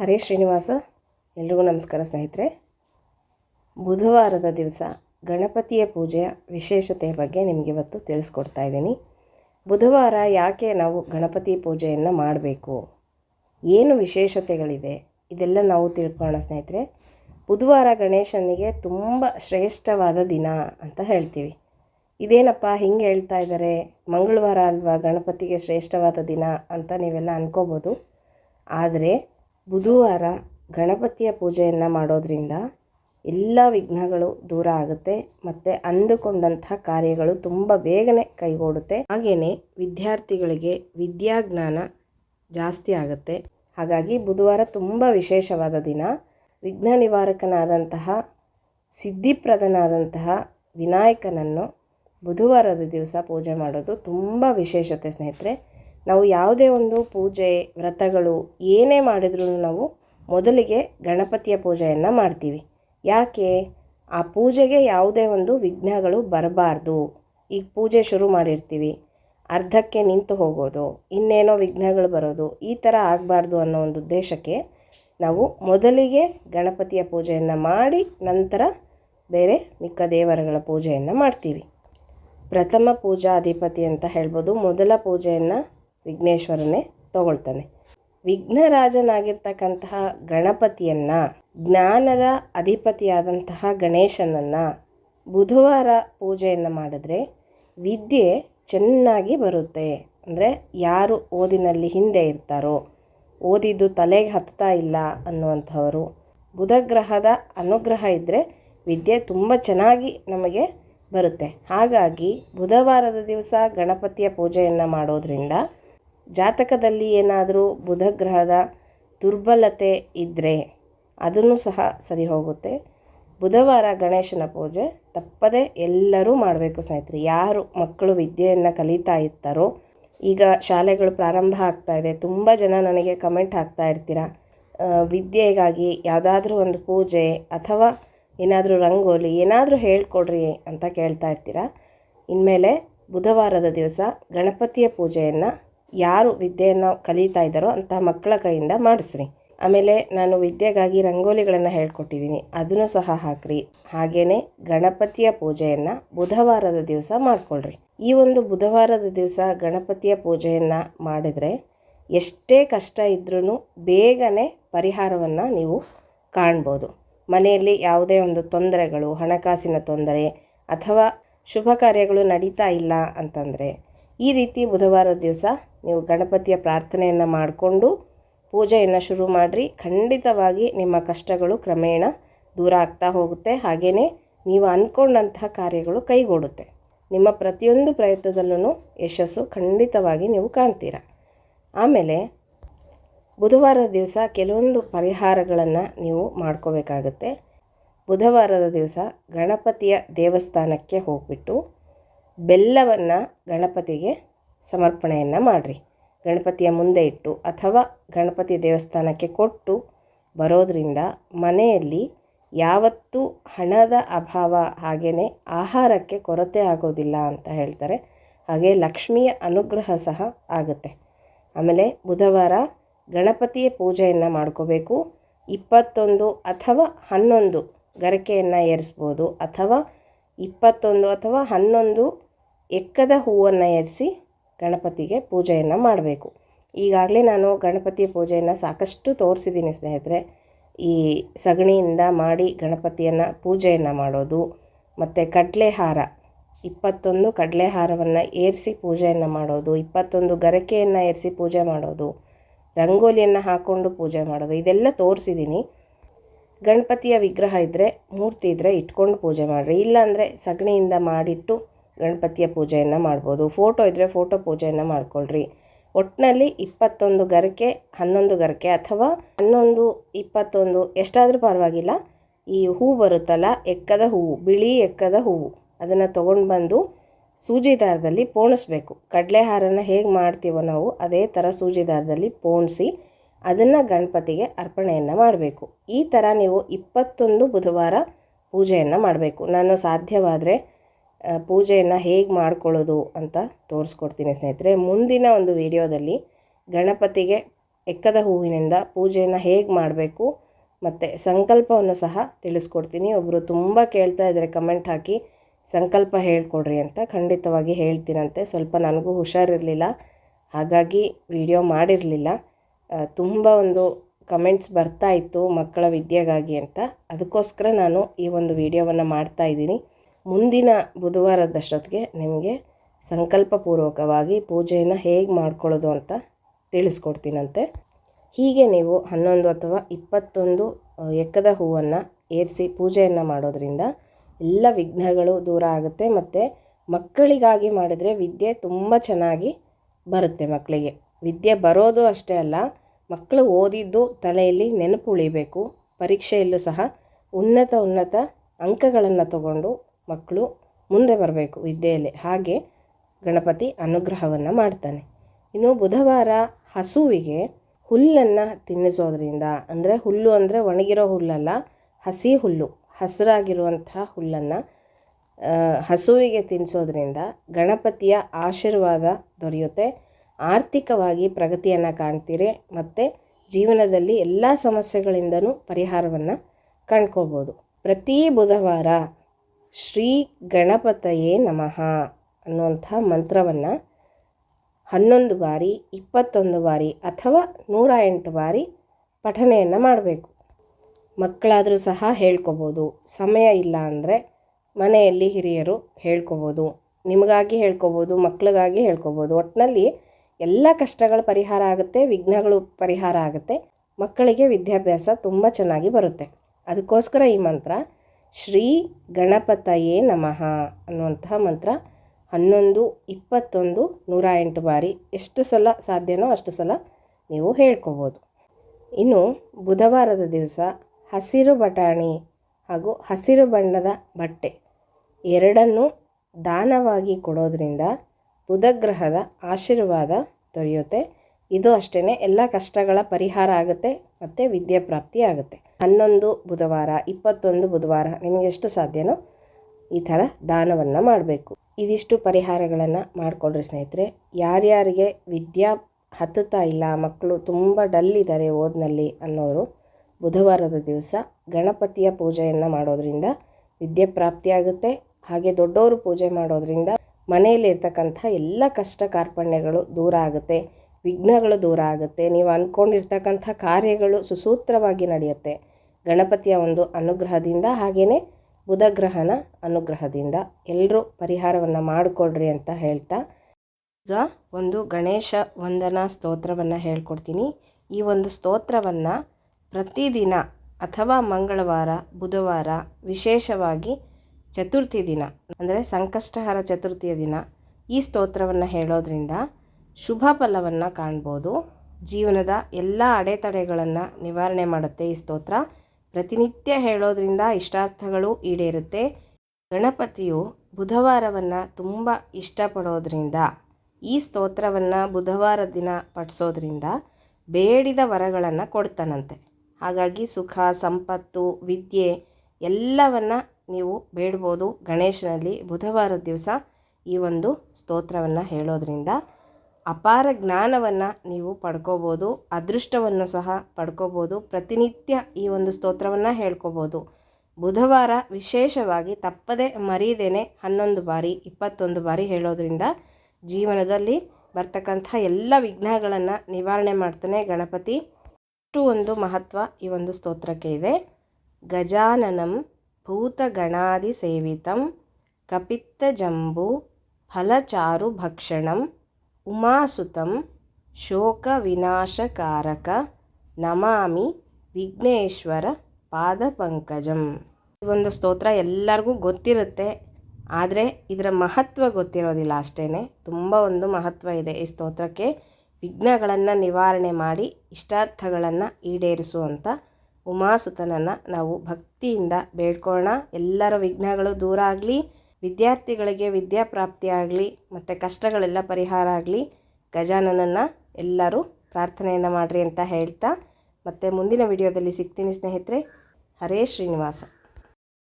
ಹರೇ ಶ್ರೀನಿವಾಸ, ಎಲ್ರಿಗೂ ನಮಸ್ಕಾರ ಸ್ನೇಹಿತರೆ. ಬುಧವಾರದ ದಿವಸ ಗಣಪತಿಯ ಪೂಜೆಯ ವಿಶೇಷತೆಯ ಬಗ್ಗೆ ನಿಮಗೆ ಇವತ್ತು ತಿಳಿಸ್ಕೊಡ್ತಾ ಇದ್ದೀನಿ. ಬುಧವಾರ ಯಾಕೆ ನಾವು ಗಣಪತಿ ಪೂಜೆಯನ್ನು ಮಾಡಬೇಕು? ಏನು ವಿಶೇಷತೆಗಳಿದೆ? ಇದೆಲ್ಲ ನಾವು ತಿಳ್ಕೊಳ್ಳೋಣ ಸ್ನೇಹಿತರೆ. ಬುಧವಾರ ಗಣೇಶನಿಗೆ ತುಂಬ ಶ್ರೇಷ್ಠವಾದ ದಿನ ಅಂತ ಹೇಳ್ತೀವಿ. ಇದೇನಪ್ಪ ಹಿಂಗೆ ಹೇಳ್ತಾ ಇದ್ದಾರೆ? ಮಂಗಳವಾರ ಅಲ್ವಾ ಗಣಪತಿಗೆ ಶ್ರೇಷ್ಠವಾದ ದಿನ ಅಂತ ನೀವೆಲ್ಲ ಅನ್ಕೋಬೋದು. ಆದರೆ ಬುಧವಾರ ಗಣಪತಿಯ ಪೂಜೆಯನ್ನು ಮಾಡೋದರಿಂದ ಎಲ್ಲ ವಿಘ್ನಗಳು ದೂರ ಆಗುತ್ತೆ ಮತ್ತು ಅಂದುಕೊಂಡಂತಹ ಕಾರ್ಯಗಳು ತುಂಬ ಬೇಗನೆ ಕೈಗೂಡುತ್ತೆ. ಹಾಗೆಯೇ ವಿದ್ಯಾರ್ಥಿಗಳಿಗೆ ವಿದ್ಯಾಜ್ಞಾನ ಜಾಸ್ತಿ ಆಗುತ್ತೆ. ಹಾಗಾಗಿ ಬುಧವಾರ ತುಂಬ ವಿಶೇಷವಾದ ದಿನ. ವಿಘ್ನ ನಿವಾರಕನಾದಂತಹ, ಸಿದ್ಧಿಪ್ರದನಾದಂತಹ ವಿನಾಯಕನನ್ನು ಬುಧವಾರದ ದಿವಸ ಪೂಜೆ ಮಾಡೋದು ತುಂಬ ವಿಶೇಷತೆ ಸ್ನೇಹಿತರೆ. ನಾವು ಯಾವುದೇ ಒಂದು ಪೂಜೆ, ವ್ರತಗಳು ಏನೇ ಮಾಡಿದ್ರೂ ನಾವು ಮೊದಲಿಗೆ ಗಣಪತಿಯ ಪೂಜೆಯನ್ನು ಮಾಡ್ತೀವಿ. ಯಾಕೆ? ಆ ಪೂಜೆಗೆ ಯಾವುದೇ ಒಂದು ವಿಘ್ನಗಳು ಬರಬಾರ್ದು. ಈಗ ಪೂಜೆ ಶುರು ಮಾಡಿರ್ತೀವಿ. ಅರ್ಧಕ್ಕೆ ನಿಂತು ಹೋಗೋದು, ಇನ್ನೇನೋ ವಿಘ್ನಗಳು ಬರೋದು, ಈ ಥರ ಆಗಬಾರ್ದು ಅನ್ನೋ ಒಂದು ಉದ್ದೇಶಕ್ಕೆ ನಾವು ಮೊದಲಿಗೆ ಗಣಪತಿಯ ಪೂಜೆಯನ್ನು ಮಾಡಿ ನಂತರ ಬೇರೆ ಮಿಕ್ಕ ದೇವರುಗಳ ಪೂಜೆಯನ್ನು ಮಾಡ್ತೀವಿ. ಪ್ರಥಮ ಪೂಜಾ ಅಧಿಪತಿ ಅಂತ ಹೇಳ್ಬೋದು, ಮೊದಲ ಪೂಜೆಯನ್ನು ವಿಘ್ನೇಶ್ವರನೇ ತಗೊಳ್ತಾನೆ. ವಿಘ್ನರಾಜನಾಗಿರ್ತಕ್ಕಂತಹ ಗಣಪತಿಯನ್ನು, ಜ್ಞಾನದ ಅಧಿಪತಿಯಾದಂತಹ ಗಣೇಶನನ್ನು ಬುಧವಾರ ಪೂಜೆಯನ್ನು ಮಾಡಿದ್ರೆ ವಿದ್ಯೆ ಚೆನ್ನಾಗಿ ಬರುತ್ತೆ. ಅಂದರೆ ಯಾರು ಓದಿನಲ್ಲಿ ಹಿಂದೆ ಇರ್ತಾರೋ, ಓದಿದ್ದು ತಲೆಗೆ ಹತ್ತಾ ಇಲ್ಲ ಅನ್ನುವಂಥವರು, ಬುಧಗ್ರಹದ ಅನುಗ್ರಹ ಇದ್ದರೆ ವಿದ್ಯೆ ತುಂಬ ಚೆನ್ನಾಗಿ ನಮಗೆ ಬರುತ್ತೆ. ಹಾಗಾಗಿ ಬುಧವಾರದ ದಿವಸ ಗಣಪತಿಯ ಪೂಜೆಯನ್ನು ಮಾಡೋದ್ರಿಂದ ಜಾತಕದಲ್ಲಿ ಏನಾದರೂ ಬುಧಗ್ರಹದ ದುರ್ಬಲತೆ ಇದ್ದರೆ ಅದನ್ನು ಸಹ ಸರಿ ಹೋಗುತ್ತೆ. ಬುಧವಾರ ಗಣೇಶನ ಪೂಜೆ ತಪ್ಪದೆ ಎಲ್ಲರೂ ಮಾಡಬೇಕು ಸ್ನೇಹಿತರೆ. ಯಾರು ಮಕ್ಕಳು ವಿದ್ಯೆಯನ್ನು ಕಲಿತಾ ಇರ್ತಾರೋ, ಈಗ ಶಾಲೆಗಳು ಪ್ರಾರಂಭ ಆಗ್ತಾ ಇದೆ, ತುಂಬ ಜನ ನನಗೆ ಕಮೆಂಟ್ ಹಾಕ್ತಾ ಇರ್ತೀರ ವಿದ್ಯೆಗಾಗಿ ಯಾವುದಾದ್ರೂ ಒಂದು ಪೂಜೆ ಅಥವಾ ಏನಾದರೂ ರಂಗೋಲಿ ಏನಾದರೂ ಹೇಳ್ಕೊಡ್ರಿ ಅಂತ ಕೇಳ್ತಾ ಇರ್ತೀರ. ಇನ್ಮೇಲೆ ಬುಧವಾರದ ದಿವಸ ಗಣಪತಿಯ ಪೂಜೆಯನ್ನು ಯಾರು ವಿದ್ಯೆಯನ್ನು ಕಲಿತಾ ಇದ್ದಾರೋ ಅಂತಹ ಮಕ್ಕಳ ಕೈಯಿಂದ ಮಾಡಿಸ್ರಿ. ಆಮೇಲೆ ನಾನು ವಿದ್ಯೆಗಾಗಿ ರಂಗೋಲಿಗಳನ್ನು ಹೇಳ್ಕೊಟ್ಟಿದ್ದೀನಿ. ಅದನ್ನು ಸಹ ಹಾಕ್ರಿ. ಹಾಗೆಯೇ ಗಣಪತಿಯ ಪೂಜೆಯನ್ನು ಬುಧವಾರದ ದಿವಸ ಮಾಡಿಕೊಳ್ಳ್ರಿ ಈ ಒಂದು ಬುಧವಾರದ ದಿವಸ ಗಣಪತಿಯ ಪೂಜೆಯನ್ನು ಮಾಡಿದರೆ ಎಷ್ಟೇ ಕಷ್ಟ ಇದ್ರೂ ಬೇಗನೆ ಪರಿಹಾರವನ್ನು ನೀವು ಕಾಣ್ಬೋದು. ಮನೆಯಲ್ಲಿ ಯಾವುದೇ ಒಂದು ತೊಂದರೆಗಳು, ಹಣಕಾಸಿನ ತೊಂದರೆ ಅಥವಾ ಶುಭ ಕಾರ್ಯಗಳು ನಡೀತಾ ಇಲ್ಲ ಅಂತಂದರೆ ಈ ರೀತಿ ಬುಧವಾರದ ದಿವಸ ನೀವು ಗಣಪತಿಯ ಪ್ರಾರ್ಥನೆಯನ್ನು ಮಾಡಿಕೊಂಡು ಪೂಜೆಯನ್ನು ಶುರು ಮಾಡಿರಿ. ಖಂಡಿತವಾಗಿ ನಿಮ್ಮ ಕಷ್ಟಗಳು ಕ್ರಮೇಣ ದೂರ ಆಗ್ತಾ ಹೋಗುತ್ತೆ. ಹಾಗೆಯೇ ನೀವು ಅಂದ್ಕೊಂಡಂತಹ ಕಾರ್ಯಗಳು ಕೈಗೂಡುತ್ತೆ. ನಿಮ್ಮ ಪ್ರತಿಯೊಂದು ಪ್ರಯತ್ನದಲ್ಲೂ ಯಶಸ್ಸು ಖಂಡಿತವಾಗಿ ನೀವು ಕಾಣ್ತೀರ. ಆಮೇಲೆ ಬುಧವಾರದ ದಿವಸ ಕೆಲವೊಂದು ಪರಿಹಾರಗಳನ್ನು ನೀವು ಮಾಡ್ಕೋಬೇಕಾಗತ್ತೆ. ಬುಧವಾರದ ದಿವಸ ಗಣಪತಿಯ ದೇವಸ್ಥಾನಕ್ಕೆ ಹೋಗಿಬಿಟ್ಟು ಬೆಲ್ಲವನ್ನು ಗಣಪತಿಗೆ ಸಮರ್ಪಣೆಯನ್ನು ಮಾಡಿರಿ. ಗಣಪತಿಯ ಮುಂದೆ ಇಟ್ಟು ಅಥವಾ ಗಣಪತಿ ದೇವಸ್ಥಾನಕ್ಕೆ ಕೊಟ್ಟು ಬರೋದರಿಂದ ಮನೆಯಲ್ಲಿ ಯಾವತ್ತೂ ಹಣದ ಅಭಾವ ಹಾಗೆಯೇ ಆಹಾರಕ್ಕೆ ಕೊರತೆ ಆಗೋದಿಲ್ಲ ಅಂತ ಹೇಳ್ತಾರೆ. ಹಾಗೆ ಲಕ್ಷ್ಮಿಯ ಅನುಗ್ರಹ ಸಹ ಆಗುತ್ತೆ. ಆಮೇಲೆ ಬುಧವಾರ ಗಣಪತಿಯ ಪೂಜೆಯನ್ನು ಮಾಡ್ಕೋಬೇಕು. ಇಪ್ಪತ್ತೊಂದು ಅಥವಾ ಹನ್ನೊಂದು ಗರಕೆಯನ್ನು ಏರಿಸ್ಬೋದು. ಅಥವಾ ಇಪ್ಪತ್ತೊಂದು ಅಥವಾ ಹನ್ನೊಂದು ಎಕ್ಕದ ಹೂವನ್ನು ಏರಿಸಿ ಗಣಪತಿಗೆ ಪೂಜೆಯನ್ನು ಮಾಡಬೇಕು. ಈಗಾಗಲೇ ನಾನು ಗಣಪತಿಯ ಪೂಜೆಯನ್ನು ಸಾಕಷ್ಟು ತೋರಿಸಿದ್ದೀನಿ ಸ್ನೇಹಿತರೆ. ಈ ಸಗಣಿಯಿಂದ ಮಾಡಿ ಗಣಪತಿಯನ್ನು ಪೂಜೆಯನ್ನು ಮಾಡೋದು, ಮತ್ತು ಕಡಲೆಹಾರ, ಇಪ್ಪತ್ತೊಂದು ಕಡಲೆಹಾರವನ್ನು ಏರಿಸಿ ಪೂಜೆಯನ್ನು ಮಾಡೋದು, ಇಪ್ಪತ್ತೊಂದು ಗರಕೆಯನ್ನು ಏರಿಸಿ ಪೂಜೆ ಮಾಡೋದು, ರಂಗೋಲಿಯನ್ನು ಹಾಕ್ಕೊಂಡು ಪೂಜೆ ಮಾಡೋದು, ಇದೆಲ್ಲ ತೋರಿಸಿದ್ದೀನಿ ಗಣಪತಿಯ ವಿಗ್ರಹ ಇದ್ದರೆ ಮೂರ್ತಿ ಇದ್ದರೆ ಇಟ್ಕೊಂಡು ಪೂಜೆ ಮಾಡಿರಿ. ಇಲ್ಲಾಂದರೆ ಸಗಣಿಯಿಂದ ಮಾಡಿಟ್ಟು ಗಣಪತಿಯ ಪೂಜೆಯನ್ನು ಮಾಡ್ಬೋದು. ಫೋಟೋ ಇದ್ದರೆ ಫೋಟೋ ಪೂಜೆಯನ್ನು ಮಾಡ್ಕೊಳ್ರಿ. ಒಟ್ಟಿನಲ್ಲಿ ಇಪ್ಪತ್ತೊಂದು ಗರಿಕೆ, ಹನ್ನೊಂದು ಗರಿಕೆ ಅಥವಾ ಹನ್ನೊಂದು, ಇಪ್ಪತ್ತೊಂದು, ಎಷ್ಟಾದರೂ ಪರವಾಗಿಲ್ಲ. ಈ ಹೂ ಬರುತ್ತಲ್ಲ, ಎಕ್ಕದ ಹೂವು ಬಿಳಿ ಎಕ್ಕದ ಹೂವು ಅದನ್ನು ತೊಗೊಂಡು ಬಂದು ಸೂಜಿ ದಾರದಲ್ಲಿ ಪೋಣಿಸ್ಬೇಕು. ಕಡಲೆ ಹಾರನ ಹೇಗೆ ಮಾಡ್ತೀವೋ ನಾವು, ಅದೇ ಥರ ಸೂಜಿ ದಾರದಲ್ಲಿ ಪೋಣಿಸಿ ಅದನ್ನು ಗಣಪತಿಗೆ ಅರ್ಪಣೆಯನ್ನು ಮಾಡಬೇಕು. ಈ ಥರ ನೀವು ಇಪ್ಪತ್ತೊಂದು ಬುಧವಾರ ಪೂಜೆಯನ್ನು ಮಾಡಬೇಕು. ನಾನು ಸಾಧ್ಯವಾದರೆ ಪೂಜೆಯನ್ನು ಹೇಗೆ ಮಾಡ್ಕೊಳ್ಳೋದು ಅಂತ ತೋರಿಸ್ಕೊಡ್ತೀನಿ ಸ್ನೇಹಿತರೆ. ಮುಂದಿನ ಒಂದು ವಿಡಿಯೋದಲ್ಲಿ ಗಣಪತಿಗೆ ಎಕ್ಕದ ಹೂವಿನಿಂದ ಪೂಜೆಯನ್ನು ಹೇಗೆ ಮಾಡಬೇಕು ಮತ್ತು ಸಂಕಲ್ಪವನ್ನು ಸಹ ತಿಳಿಸ್ಕೊಡ್ತೀನಿ. ಒಬ್ಬರು ತುಂಬ ಕೇಳ್ತಾ ಇದ್ದಾರೆ ಕಮೆಂಟ್ ಹಾಕಿ ಸಂಕಲ್ಪ ಹೇಳ್ಕೊಡ್ರಿ ಅಂತ ಖಂಡಿತವಾಗಿ ಹೇಳ್ತೀನಂತೆ. ಸ್ವಲ್ಪ ನನಗೂ ಹುಷಾರಿರಲಿಲ್ಲ, ಹಾಗಾಗಿ ವಿಡಿಯೋ ಮಾಡಿರಲಿಲ್ಲ. ತುಂಬ ಒಂದು ಕಮೆಂಟ್ಸ್ ಬರ್ತಾ ಇತ್ತು ಮಕ್ಕಳ ವಿದ್ಯೆಗಾಗಿ ಅಂತ. ಅದಕ್ಕೋಸ್ಕರ ನಾನು ಈ ಒಂದು ವಿಡಿಯೋವನ್ನು ಮಾಡ್ತಾ ಇದ್ದೀನಿ. ಮುಂದಿನ ಬುಧವಾರದಷ್ಟೊತ್ತಿಗೆ ನಿಮಗೆ ಸಂಕಲ್ಪಪೂರ್ವಕವಾಗಿ ಪೂಜೆಯನ್ನು ಹೇಗೆ ಮಾಡ್ಕೊಳ್ಳೋದು ಅಂತ ತಿಳಿಸ್ಕೊಡ್ತೀನಂತೆ. ಹೀಗೆ ನೀವು ಹನ್ನೊಂದು ಅಥವಾ ಇಪ್ಪತ್ತೊಂದು ಎಕ್ಕದ ಹೂವನ್ನು ಏರಿಸಿ ಪೂಜೆಯನ್ನು ಮಾಡೋದ್ರಿಂದ ಎಲ್ಲ ವಿಘ್ನಗಳು ದೂರ ಆಗುತ್ತೆ ಮತ್ತು ಮಕ್ಕಳಿಗಾಗಿ ಮಾಡಿದರೆ ವಿದ್ಯೆ ತುಂಬ ಚೆನ್ನಾಗಿ ಬರುತ್ತೆ ಮಕ್ಕಳಿಗೆ. ವಿದ್ಯೆ ಬರೋದು ಅಷ್ಟೇ ಅಲ್ಲ, ಮಕ್ಕಳು ಓದಿದ್ದು ತಲೆಯಲ್ಲಿ ನೆನಪು ಉಳಿಬೇಕು, ಪರೀಕ್ಷೆಯಲ್ಲೂ ಸಹ ಉನ್ನತ ಉನ್ನತ ಅಂಕಗಳನ್ನು ತಗೊಂಡು ಮಕ್ಕಳು ಮುಂದೆ ಬರಬೇಕು ವಿದ್ಯೆಯಲ್ಲಿ. ಹಾಗೆ ಗಣಪತಿ ಅನುಗ್ರಹವನ್ನು ಮಾಡ್ತಾನೆ. ಇನ್ನು ಬುಧವಾರ ಹಸುವಿಗೆ ಹುಲ್ಲನ್ನು ತಿನ್ನಿಸೋದ್ರಿಂದ, ಅಂದರೆ ಹುಲ್ಲು ಅಂದರೆ ಒಣಗಿರೋ ಹುಲ್ಲಲ್ಲ, ಹಸಿ ಹುಲ್ಲು, ಹಸಿರಾಗಿರುವಂತಹ ಹುಲ್ಲನ್ನು ಹಸುವಿಗೆ ತಿನ್ನಿಸೋದ್ರಿಂದ ಗಣಪತಿಯ ಆಶೀರ್ವಾದ ದೊರೆಯುತ್ತೆ. ಆರ್ಥಿಕವಾಗಿ ಪ್ರಗತಿಯನ್ನು ಕಾಣ್ತೀರಿ, ಮತ್ತು ಜೀವನದಲ್ಲಿ ಎಲ್ಲ ಸಮಸ್ಯೆಗಳಿಂದನೂ ಪರಿಹಾರವನ್ನು ಕಂಡ್ಕೋಬೋದು ಪ್ರತಿ ಬುಧವಾರ ಶ್ರೀ ಗಣಪತಯೇ ನಮಃ ಅನ್ನುವಂಥ ಮಂತ್ರವನ್ನು ಹನ್ನೊಂದು ಬಾರಿ, ಇಪ್ಪತ್ತೊಂದು ಬಾರಿ ಅಥವಾ ನೂರ ಎಂಟು ಬಾರಿ ಪಠನೆಯನ್ನು ಮಾಡಬೇಕು. ಮಕ್ಕಳಾದರೂ ಸಹ ಹೇಳ್ಕೊಬೋದು. ಸಮಯ ಇಲ್ಲ ಅಂದರೆ ಮನೆಯಲ್ಲಿ ಹಿರಿಯರು ಹೇಳ್ಕೊಬೋದು. ನಿಮಗಾಗಿ ಹೇಳ್ಕೊಬೋದು, ಮಕ್ಕಳಿಗಾಗಿ ಹೇಳ್ಕೊಬೋದು. ಒಟ್ಟಿನಲ್ಲಿ ಎಲ್ಲ ಕಷ್ಟಗಳು ಪರಿಹಾರ ಆಗುತ್ತೆ, ವಿಘ್ನಗಳು ಪರಿಹಾರ ಆಗುತ್ತೆ. ಮಕ್ಕಳಿಗೆ ವಿದ್ಯಾಭ್ಯಾಸ ತುಂಬ ಚೆನ್ನಾಗಿ ಬರುತ್ತೆ. ಅದಕ್ಕೋಸ್ಕರ ಈ ಮಂತ್ರ ಶ್ರೀ ಗಣಪತಯೇ ನಮಃ ಅನ್ನುವಂತಹ ಮಂತ್ರ ಹನ್ನೊಂದು ಇಪ್ಪತ್ತೊಂದು ನೂರ ಎಂಟು ಬಾರಿ ಎಷ್ಟು ಸಲ ಸಾಧ್ಯನೋ ಅಷ್ಟು ಸಲ ನೀವು ಹೇಳ್ಕೊಬೋದು. ಇನ್ನು ಬುಧವಾರದ ದಿವಸ ಹಸಿರು ಬಟಾಣಿ ಹಾಗೂ ಹಸಿರು ಬಣ್ಣದ ಬಟ್ಟೆ ಎರಡನ್ನೂ ದಾನವಾಗಿ ಕೊಡೋದ್ರಿಂದ ಬುಧಗ್ರಹದ ಆಶೀರ್ವಾದ ದೊರೆಯುತ್ತೆ. ಇದು ಅಷ್ಟೇ ಎಲ್ಲ ಕಷ್ಟಗಳ ಪರಿಹಾರ ಆಗುತ್ತೆ ಮತ್ತು ವಿದ್ಯಾಪ್ರಾಪ್ತಿ ಆಗುತ್ತೆ. ಹನ್ನೊಂದು ಬುಧವಾರ, ಇಪ್ಪತ್ತೊಂದು ಬುಧವಾರ, ನಿಮಗೆ ಎಷ್ಟು ಸಾಧ್ಯನೋ ಈ ಥರ ದಾನವನ್ನು ಮಾಡಬೇಕು. ಇದಿಷ್ಟು ಪರಿಹಾರಗಳನ್ನು ಮಾಡಿಕೊಳ್ಳ್ರಿ ಸ್ನೇಹಿತರೆ. ಯಾರ್ಯಾರಿಗೆ ವಿದ್ಯಾ ಹತ್ತುತ್ತಾ ಇಲ್ಲ, ಮಕ್ಕಳು ತುಂಬ ಡಲ್ ಇದ್ದಾರೆ ಓದಿನಲ್ಲಿ ಅನ್ನೋರು, ಬುಧವಾರದ ದಿವಸ ಗಣಪತಿಯ ಪೂಜೆಯನ್ನು ಮಾಡೋದರಿಂದ ವಿದ್ಯೆ ಪ್ರಾಪ್ತಿಯಾಗುತ್ತೆ ಹಾಗೆ ದೊಡ್ಡವರು ಪೂಜೆ ಮಾಡೋದರಿಂದ ಮನೆಯಲ್ಲಿರ್ತಕ್ಕಂಥ ಎಲ್ಲ ಕಷ್ಟ ಕಾರ್ಪಣ್ಯಗಳು ದೂರ ಆಗುತ್ತೆ. ವಿಘ್ನಗಳು ದೂರ ಆಗುತ್ತೆ. ನೀವು ಅಂದ್ಕೊಂಡಿರ್ತಕ್ಕಂಥ ಕಾರ್ಯಗಳು ಸುಸೂತ್ರವಾಗಿ ನಡೆಯುತ್ತೆ. ಗಣಪತಿಯ ಒಂದು ಅನುಗ್ರಹದಿಂದ ಹಾಗೆಯೇ ಬುಧಗ್ರಹನ ಅನುಗ್ರಹದಿಂದ ಎಲ್ಲರೂ ಪರಿಹಾರವನ್ನು ಮಾಡಿಕೊಡ್ರಿ ಅಂತ ಹೇಳ್ತಾ ಈಗ ಒಂದು ಗಣೇಶ ವಂದನಾ ಸ್ತೋತ್ರವನ್ನು ಹೇಳ್ಕೊಡ್ತೀನಿ. ಈ ಒಂದು ಸ್ತೋತ್ರವನ್ನು ಪ್ರತಿದಿನ ಅಥವಾ ಮಂಗಳವಾರ, ಬುಧವಾರ ವಿಶೇಷವಾಗಿ ಚತುರ್ಥಿ ದಿನ, ಅಂದರೆ ಸಂಕಷ್ಟಹರ ಚತುರ್ಥಿಯ ದಿನ ಈ ಸ್ತೋತ್ರವನ್ನು ಹೇಳೋದ್ರಿಂದ ಶುಭ ಫಲವನ್ನು ಕಾಣ್ಬೋದು. ಜೀವನದ ಎಲ್ಲ ಅಡೆತಡೆಗಳನ್ನು ನಿವಾರಣೆ ಮಾಡುತ್ತೆ ಈ ಸ್ತೋತ್ರ. ಪ್ರತಿನಿತ್ಯ ಹೇಳೋದ್ರಿಂದ ಇಷ್ಟಾರ್ಥಗಳು ಈಡೇರುತ್ತೆ. ಗಣಪತಿಯು ಬುಧವಾರವನ್ನು ತುಂಬ ಇಷ್ಟಪಡೋದ್ರಿಂದ, ಈ ಸ್ತೋತ್ರವನ್ನು ಬುಧವಾರ ದಿನ ಪಠಿಸೋದ್ರಿಂದ ಬೇಡಿದ ವರಗಳನ್ನು ಕೊಡ್ತಾನಂತೆ. ಹಾಗಾಗಿ ಸುಖ, ಸಂಪತ್ತು, ವಿದ್ಯೆ ಎಲ್ಲವನ್ನು ನೀವು ಬೇಡ್ಬೋದು. ಗಣೇಶನಲ್ಲಿ ಬುಧವಾರದ ದಿವಸ ಈ ಒಂದು ಸ್ತೋತ್ರವನ್ನು ಹೇಳೋದ್ರಿಂದ ಅಪಾರ ಜ್ಞಾನವನ್ನು ನೀವು ಪಡ್ಕೋಬೋದು, ಅದೃಷ್ಟವನ್ನು ಸಹ ಪಡ್ಕೋಬೋದು, ಪ್ರತಿನಿತ್ಯ ಈ ಒಂದು ಸ್ತೋತ್ರವನ್ನು ಹೇಳ್ಕೋಬೋದು. ಬುಧವಾರ ವಿಶೇಷವಾಗಿ ತಪ್ಪದೆ ಮರೀದೇನೆ ಹನ್ನೊಂದು ಬಾರಿ, ಇಪ್ಪತ್ತೊಂದು ಬಾರಿ ಹೇಳೋದರಿಂದ ಜೀವನದಲ್ಲಿ ಬರ್ತಕ್ಕಂಥ ಎಲ್ಲ ವಿಘ್ನಗಳನ್ನು ನಿವಾರಣೆ ಮಾಡ್ತಾನೆ ಗಣಪತಿ. ಅಷ್ಟು ಒಂದು ಮಹತ್ವ ಈ ಒಂದು ಸ್ತೋತ್ರಕ್ಕೆ ಇದೆ. ಗಜಾನನಂ ಭೂತಗಣಾದಿ ಸೇವಿತಂ ಕಪಿತ್ತ ಜಂಬು ಫಲಚಾರು ಭಕ್ಷಣಂ ಉಮಾಸುತಂ ಶೋಕವಿನಾಶಕಾರಕ ನಮಾಮಿ ವಿಘ್ನೇಶ್ವರ ಪಾದಪಂಕಜಂ. ಈ ಒಂದು ಸ್ತೋತ್ರ ಎಲ್ಲರಿಗೂ ಗೊತ್ತಿರುತ್ತೆ, ಆದರೆ ಇದರ ಮಹತ್ವ ಗೊತ್ತಿರೋದಿಲ್ಲ ಅಷ್ಟೇ ತುಂಬ ಒಂದು ಮಹತ್ವ ಇದೆ ಈ ಸ್ತೋತ್ರಕ್ಕೆ. ವಿಘ್ನಗಳನ್ನು ನಿವಾರಣೆ ಮಾಡಿ ಇಷ್ಟಾರ್ಥಗಳನ್ನು ಈಡೇರಿಸುವಂಥ ಉಮಾಸುತನನ್ನು ನಾವು ಭಕ್ತಿಯಿಂದ ಬೇಡ್ಕೊಳ್ಳೋಣ. ಎಲ್ಲರ ವಿಘ್ನಗಳು ದೂರ ಆಗಲಿ ವಿದ್ಯಾರ್ಥಿಗಳಿಗೆ ವಿದ್ಯಾಪ್ರಾಪ್ತಿ ಆಗಲಿ ಮತ್ತು ಕಷ್ಟಗಳೆಲ್ಲ ಪರಿಹಾರ ಆಗಲಿ ಗಜಾನನನ್ನು ಎಲ್ಲರೂ ಪ್ರಾರ್ಥನೆಯನ್ನು ಮಾಡಿರಿ ಅಂತ ಹೇಳ್ತಾ ಮತ್ತು ಮುಂದಿನ ವಿಡಿಯೋದಲ್ಲಿ ಸಿಗ್ತೀನಿ ಸ್ನೇಹಿತರೆ. ಹರೇ ಶ್ರೀನಿವಾಸ.